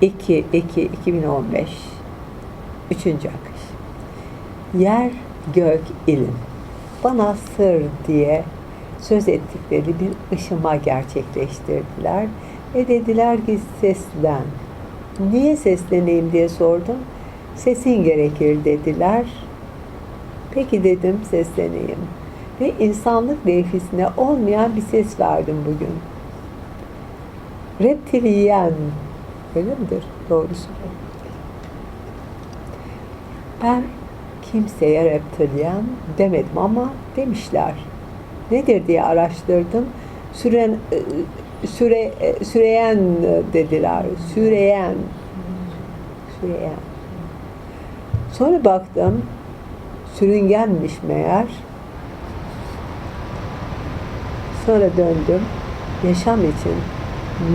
2 2 2015 Üçüncü akış. Yer gök ilim. Bana sır diye söz ettikleri bir ışıma gerçekleştirdiler ve dediler ki seslen. Niye sesleneyim diye sordum. Sesin gerekir dediler. Peki dedim sesleneyim. Ve insanlık nefisine olmayan bir ses verdim bugün. Reptiliyen. Öyle midir? Doğrusu. Ben kimseye reptiliyen demedim ama demişler. Nedir diye araştırdım. Süren, e, süre, e, süreyen dediler. Süreyen. Süreyen. Sonra baktım. Sürüngenmiş meğer. Sonra döndüm. Yaşam için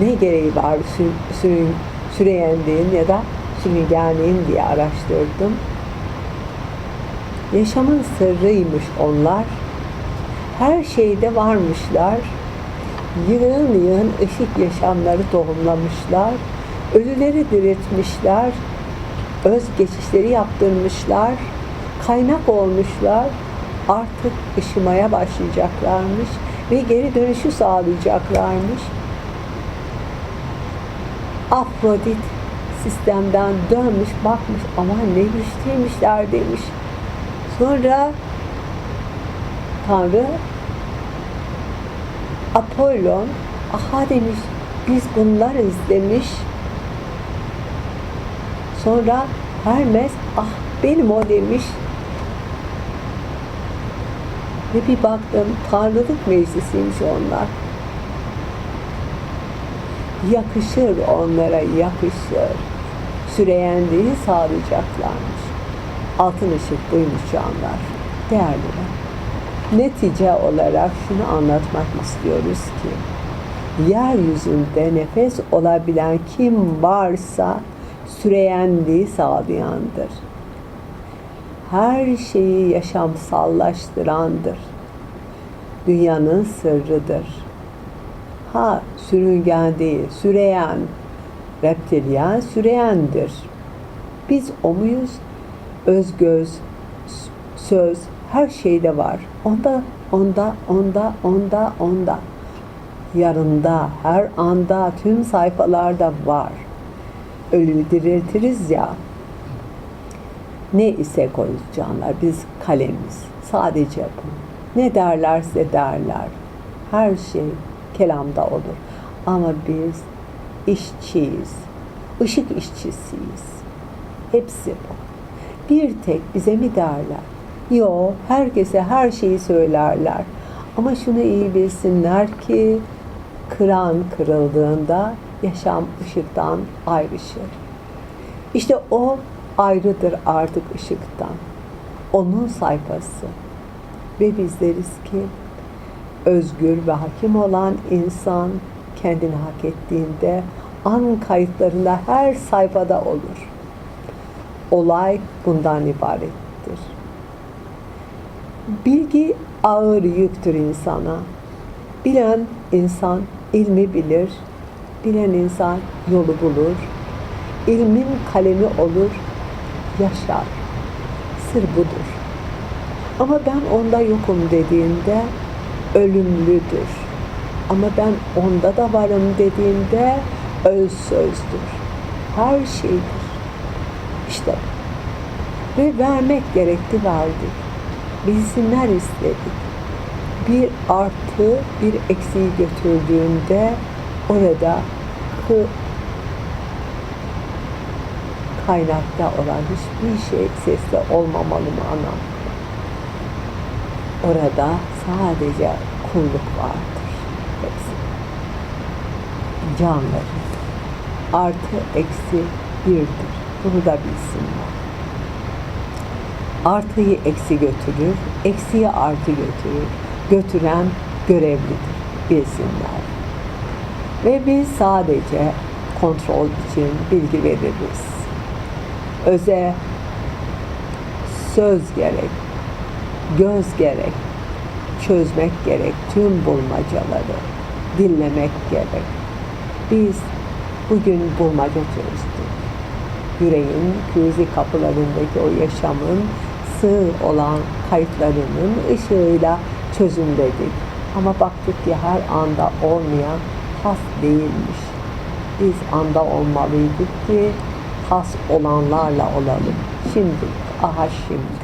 ne gereği var sü, sürün, süreyenliğin ya da sürüngenliğin diye araştırdım. Yaşamın sırrıymış onlar. Her şeyde varmışlar. Yığın yığın ışık yaşamları tohumlamışlar. Ölüleri diriltmişler. Öz geçişleri yaptırmışlar. Kaynak olmuşlar. Artık ışımaya başlayacaklarmış ve geri dönüşü sağlayacaklarmış. Afrodit sistemden dönmüş bakmış ama ne güçlüymüşler demiş. Sonra Tanrı Apollon aha demiş biz bunlarız demiş. Sonra Hermes ah benim o demiş. Ve bir baktım Tanrılık meclisiymiş onlar. Yakışır onlara yakışır. Süreyenliği sağlayacaklarmış. Altın ışık buymuş canlar. Değerliler. Netice olarak şunu anlatmak istiyoruz ki yeryüzünde nefes olabilen kim varsa süreyenliği sağlayandır. Her şeyi yaşamsallaştırandır. Dünyanın sırrıdır. Ha sürüngen değil, süreyen, reptilyen süreyendir. Biz o muyuz? Özgöz, söz, her şeyde var. Onda, onda, onda, onda, onda. Yarında, her anda, tüm sayfalarda var. Ölüyü diriltiriz ya. Ne ise koyuz canlar, biz kalemiz. Sadece bu. Ne derlerse derler. Her şey kelamda olur. Ama biz işçiyiz. Işık işçisiyiz. Hepsi bu. Bir tek bize mi derler? Yo, herkese her şeyi söylerler. Ama şunu iyi bilsinler ki kıran kırıldığında yaşam ışıktan ayrışır. İşte o ayrıdır artık ışıktan. Onun sayfası. Ve bizleriz ki özgür ve hakim olan insan kendini hak ettiğinde an kayıtlarında her sayfada olur. Olay bundan ibarettir. Bilgi ağır yüktür insana. Bilen insan ilmi bilir, bilen insan yolu bulur, ilmin kalemi olur, yaşar. Sır budur. Ama ben onda yokum dediğinde ölümlüdür. Ama ben onda da varım dediğinde öz sözdür. Her şeydir. İşte ve vermek gerekti verdik. Bilsinler istedik. Bir artı bir eksiği götürdüğünde orada kı kaynakta olan hiçbir şey sesli olmamalı mı anam? Orada sadece kulluk vardır. Hepsi. Canları. Artı eksi birdir. Bunu da bilsinler. Artıyı eksi götürür, eksiyi artı götürür. Götüren görevlidir. Bilsinler. Ve biz sadece kontrol için bilgi veririz. Öze söz gerek, göz gerek, çözmek gerek tüm bulmacaları, dinlemek gerek. Biz Bugün bulmaca çözdük. Yüreğin kürzi kapılarındaki o yaşamın sığ olan kayıtlarının ışığıyla çözüm dedik. Ama baktık ki her anda olmayan has değilmiş. Biz anda olmalıydık ki has olanlarla olalım. Şimdi, aha şimdi.